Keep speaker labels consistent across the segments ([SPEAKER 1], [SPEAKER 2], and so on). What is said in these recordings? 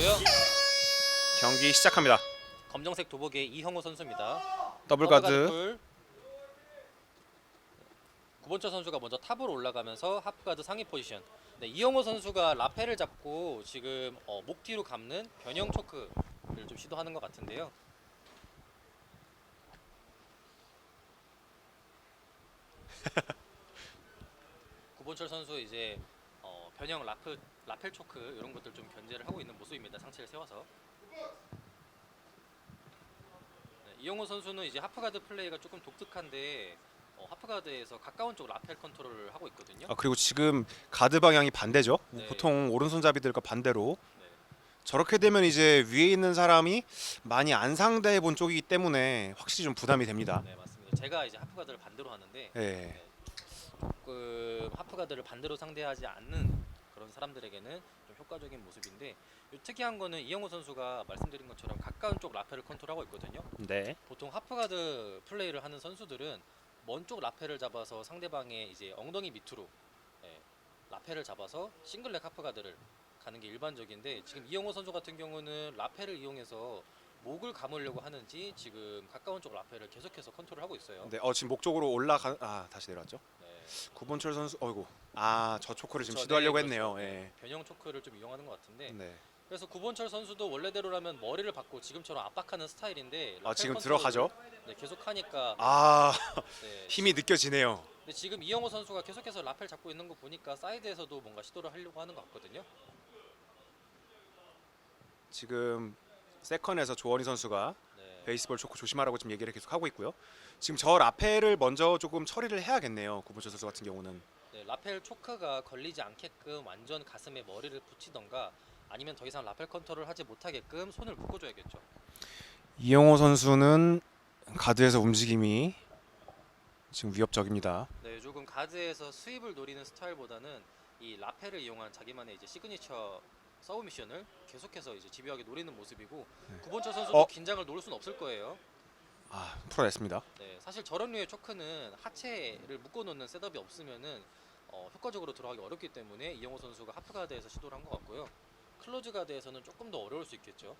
[SPEAKER 1] 선수고요.
[SPEAKER 2] 경기 시작합니다.
[SPEAKER 1] 검정색 도복의 이형호 선수입니다.
[SPEAKER 2] 더블 가드.
[SPEAKER 1] 풀. 구본철 선수가 먼저 탑으로 올라가면서 하프 가드 상위 포지션. 네, 이영호 선수가 라페를 잡고 지금 어, 목 뒤로 감는 변형 초크를 좀 시도하는 것 같은데요. 구본철 선수 이제 어, 변형 라프 라펠 초크 이런 것들 좀 견제를 하고 있는 모습입니다. 상체를 세워서. 네, 이영호 선수는 이제 하프가드 플레이가 조금 독특한데 어, 하프가드에서 가까운 쪽 라펠 컨트롤을 하고 있거든요.
[SPEAKER 2] 아, 그리고 지금 가드 방향이 반대죠.
[SPEAKER 1] 네.
[SPEAKER 2] 보통 오른손잡이들과 반대로
[SPEAKER 1] 네.
[SPEAKER 2] 저렇게 되면 이제 위에 있는 사람이 많이 안 상대해 본 쪽이기 때문에 확실히 좀 부담이 됩니다.
[SPEAKER 1] 네 맞습니다. 제가 이제 하프가드를 반대로 하는데
[SPEAKER 2] 예.
[SPEAKER 1] 조금 하프가드를 반대로 상대하지 않는 그런 사람들에게는 좀 효과적인 모습인데 요 특이한 거는 이영호 선수가 말씀드린 것처럼 가까운 쪽 라펠을 컨트롤하고 있거든요.
[SPEAKER 2] 네.
[SPEAKER 1] 보통 하프가드 플레이를 하는 선수들은 먼 쪽 라펠을 잡아서 상대방의 이제 엉덩이 밑으로 예, 라펠을 잡아서 싱글렉 하프가드를 가는 게 일반적인데 지금 이영호 선수 같은 경우는 라펠을 이용해서 목을 감으려고 하는지 지금 가까운 쪽 라펠을 계속해서 컨트롤하고 있어요.
[SPEAKER 2] 네. 어 지금 목 쪽으로 올라가 아 다시 내려왔죠.
[SPEAKER 1] 네.
[SPEAKER 2] 구본철 선수 어이구. 아 저 초크를 지금
[SPEAKER 1] 그렇죠.
[SPEAKER 2] 시도하려고
[SPEAKER 1] 네,
[SPEAKER 2] 했네요.
[SPEAKER 1] 그렇죠.
[SPEAKER 2] 예.
[SPEAKER 1] 네, 변형 초크를 좀 이용하는 것 같은데
[SPEAKER 2] 네.
[SPEAKER 1] 그래서 구본철 선수도 원래대로라면 머리를 받고 지금처럼 압박하는 스타일인데
[SPEAKER 2] 아
[SPEAKER 1] 라펠
[SPEAKER 2] 지금
[SPEAKER 1] 컨트롤을,
[SPEAKER 2] 들어가죠.
[SPEAKER 1] 네, 계속 하니까
[SPEAKER 2] 아
[SPEAKER 1] 네,
[SPEAKER 2] 힘이 느껴지네요.
[SPEAKER 1] 근데 지금 이영호 선수가 계속해서 라펠 잡고 있는 거 보니까 사이드에서도 뭔가 시도를 하려고 하는 것 같거든요.
[SPEAKER 2] 지금 세컨에서 조원희 선수가
[SPEAKER 1] 네.
[SPEAKER 2] 베이스볼 초크 조심하라고 지금 얘기를 계속 하고 있고요. 지금 저 라펠을 먼저 조금 처리를 해야겠네요. 구본철 선수 같은 경우는.
[SPEAKER 1] 네, 라펠 초크가 걸리지 않게끔 완전 가슴에 머리를 붙이던가 아니면 더 이상 라펠 컨트롤을 하지 못하게끔 손을 묶어줘야겠죠.
[SPEAKER 2] 이영호 선수는 가드에서 움직임이 지금 위협적입니다.
[SPEAKER 1] 네, 조금 가드에서 스윕을 노리는 스타일보다는 이 라펠을 이용한 자기만의 이제 시그니처 서브 미션을 계속해서 이제 집요하게 노리는 모습이고 구본철 선수도
[SPEAKER 2] 어?
[SPEAKER 1] 긴장을 놓을 수는 없을 거예요.
[SPEAKER 2] 아 풀어냈습니다.
[SPEAKER 1] 네, 사실 저런 류의 초크는 하체를 묶어놓는 셋업이 없으면은 어, 효과적으로 들어가기 어렵기 때문에 이영호 선수가 하프 가드에서 시도를 한 것 같고요. 클로즈 가드에서는 조금 더 어려울 수 있겠죠.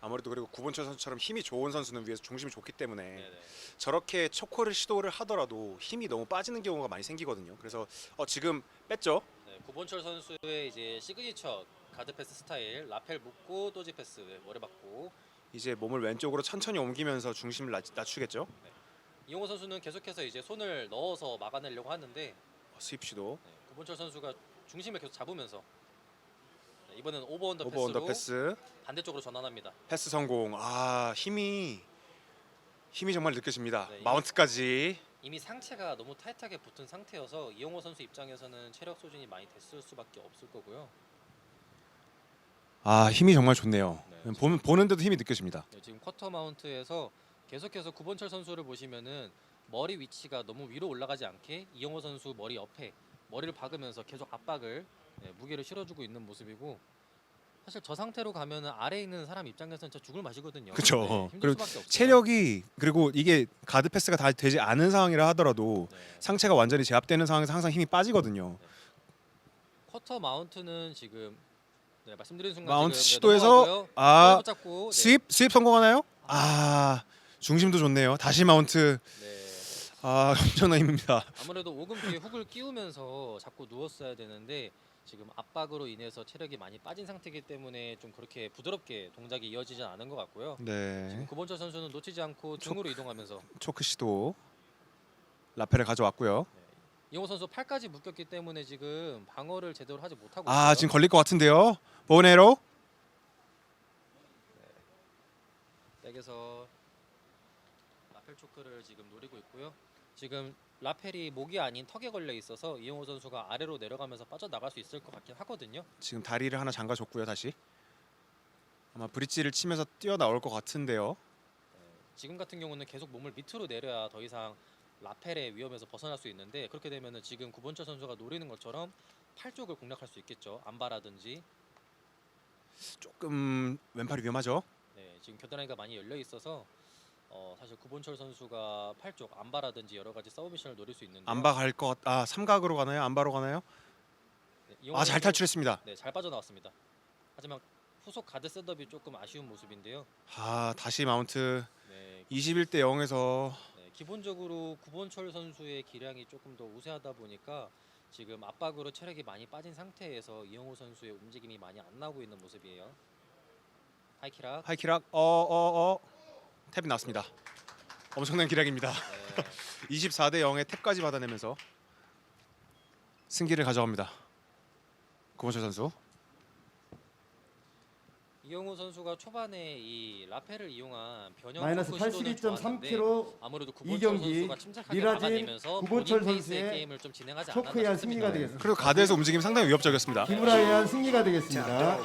[SPEAKER 2] 아무래도 그리고 구본철 선수처럼 힘이 좋은 선수는 위에서 중심이 좋기 때문에
[SPEAKER 1] 네네.
[SPEAKER 2] 저렇게 초코를 시도를 하더라도 힘이 너무 빠지는 경우가 많이 생기거든요. 그래서 어, 지금 뺐죠.
[SPEAKER 1] 네, 구본철 선수의 이제 시그니처 가드 패스 스타일 라펠 묶고 도지 패스 네, 머리 받고
[SPEAKER 2] 이제 몸을 왼쪽으로 천천히 옮기면서 중심을 낮, 낮추겠죠.
[SPEAKER 1] 이영호 선수는 계속해서 이제 손을 넣어서 막아내려고 하는데
[SPEAKER 2] 어, 스윕 시도.
[SPEAKER 1] 네, 구본철 선수가 중심을 계속 잡으면서 네, 이번에는 오버 언더
[SPEAKER 2] 오버
[SPEAKER 1] 패스로
[SPEAKER 2] 언더 패스.
[SPEAKER 1] 반대쪽으로 전환합니다.
[SPEAKER 2] 패스 성공. 아 힘이 힘이 정말 느껴집니다.
[SPEAKER 1] 네, 이-
[SPEAKER 2] 마운트까지.
[SPEAKER 1] 이미 상체가 너무 타이트하게 붙은 상태여서 이영호 선수 입장에서는 체력 소진이 많이 됐을 수밖에 없을 거고요.
[SPEAKER 2] 아 힘이 정말 좋네요.
[SPEAKER 1] 네,
[SPEAKER 2] 보는 보는데도 힘이 느껴집니다.
[SPEAKER 1] 네, 지금 쿼터 마운트에서 계속해서 구본철 선수를 보시면은 머리 위치가 너무 위로 올라가지 않게 이영호 선수 머리 옆에 머리를 박으면서 계속 압박을 네, 무게를 실어주고 있는 모습이고 사실 저 상태로 가면은 아래에 있는 사람 입장에서는 진짜 죽을 맛이거든요.
[SPEAKER 2] 그쵸.
[SPEAKER 1] 네, 힘들
[SPEAKER 2] 그리고
[SPEAKER 1] 수밖에.
[SPEAKER 2] 체력이 그리고 이게 가드 패스가 다 되지 않은 상황이라 하더라도
[SPEAKER 1] 네.
[SPEAKER 2] 상체가 완전히 제압되는 상황에서 항상 힘이 빠지거든요.
[SPEAKER 1] 쿼터 마운트는 지금 네, 말씀드린 순간
[SPEAKER 2] 마운트
[SPEAKER 1] 지금, 네,
[SPEAKER 2] 시도해서
[SPEAKER 1] 넘어가고요.
[SPEAKER 2] 아,
[SPEAKER 1] 머리 붙잡고, 네,
[SPEAKER 2] 스윕 스윕 성공하나요? 아 중심도 좋네요. 다시 마운트.
[SPEAKER 1] 네.
[SPEAKER 2] 아 엄청난 힘입니다.
[SPEAKER 1] 아무래도 오금 뒤에 훅을 끼우면서 자꾸 누웠어야 되는데 지금 압박으로 인해서 체력이 많이 빠진 상태이기 때문에 좀 그렇게 부드럽게 동작이 이어지지 않은 것 같고요. 지금
[SPEAKER 2] 네
[SPEAKER 1] 구본철 선수는 놓치지 않고 등으로 이동하면서
[SPEAKER 2] 초크 시도 라펠을 가져왔고요.
[SPEAKER 1] 이영호 선수 팔까지 묶였기 때문에 지금 방어를 제대로 하지 못하고
[SPEAKER 2] 아
[SPEAKER 1] 있어요.
[SPEAKER 2] 지금 걸릴 것 같은데요. 보네로
[SPEAKER 1] 백에서 라펠 초크를 지금 노리고 있고요. 지금 라펠이 목이 아닌 턱에 걸려 있어서 이영호 선수가 아래로 내려가면서 빠져나갈 수 있을 것 같긴 하거든요.
[SPEAKER 2] 지금 다리를 하나 잠가줬고요. 다시 아마 브릿지를 치면서 뛰어 나올 것 같은데요.
[SPEAKER 1] 지금 같은 경우는 계속 몸을 밑으로 내려야 더 이상 라펠의 위험에서 벗어날 수 있는데 그렇게 되면은 지금 구본철 선수가 노리는 것처럼 팔 쪽을 공략할 수 있겠죠. 안바라든지
[SPEAKER 2] 조금 왼팔이 위험하죠.
[SPEAKER 1] 네, 지금 겨드랑이가 많이 열려 있어서 어, 사실 구본철 선수가 팔쪽 안바라든지 여러 가지 서브 미션을 노릴 수 있는데
[SPEAKER 2] 안바 갈 것. 같- 아 삼각으로 가나요? 안바로 가나요?
[SPEAKER 1] 네, 이용호
[SPEAKER 2] 아잘
[SPEAKER 1] 선수-
[SPEAKER 2] 탈출했습니다.
[SPEAKER 1] 네, 잘 빠져나왔습니다. 하지만 후속 가드 셋업이 조금 아쉬운 모습인데요.
[SPEAKER 2] 아 다시 마운트
[SPEAKER 1] 네,
[SPEAKER 2] 21대 0에서
[SPEAKER 1] 네, 기본적으로 구본철 선수의 기량이 조금 더 우세하다 보니까 지금 압박으로 체력이 많이 빠진 상태에서 이영호 선수의 움직임이 많이 안 나오고 있는 모습이에요. 하이키락.
[SPEAKER 2] 하이키락 어어 어 탭이 나왔습니다. 엄청난 기량입니다.
[SPEAKER 1] 네,
[SPEAKER 2] 24대 0에 탭까지 받아내면서 승기를 가져갑니다. 고원철 선수.
[SPEAKER 1] 이영호 선수가 초반에 이 라펠을 이용한 변형
[SPEAKER 3] 마이너스
[SPEAKER 1] 토크 시도는 좋았는데
[SPEAKER 3] 82.3kg
[SPEAKER 1] 아무래도
[SPEAKER 3] 이
[SPEAKER 1] 구본철
[SPEAKER 3] 경기
[SPEAKER 1] 선수가 침착하게
[SPEAKER 3] 미라진
[SPEAKER 1] 받아내면서
[SPEAKER 3] 구본철
[SPEAKER 1] 본인 페이스의
[SPEAKER 3] 선수의
[SPEAKER 1] 게임을 좀 진행하지 않았나
[SPEAKER 3] 초크의 한
[SPEAKER 1] 싶습니다.
[SPEAKER 3] 승리가 되겠습니다.
[SPEAKER 2] 그리고 가드에서 움직임 상당히 위협적이었습니다.
[SPEAKER 3] 한 승리가 되겠습니다.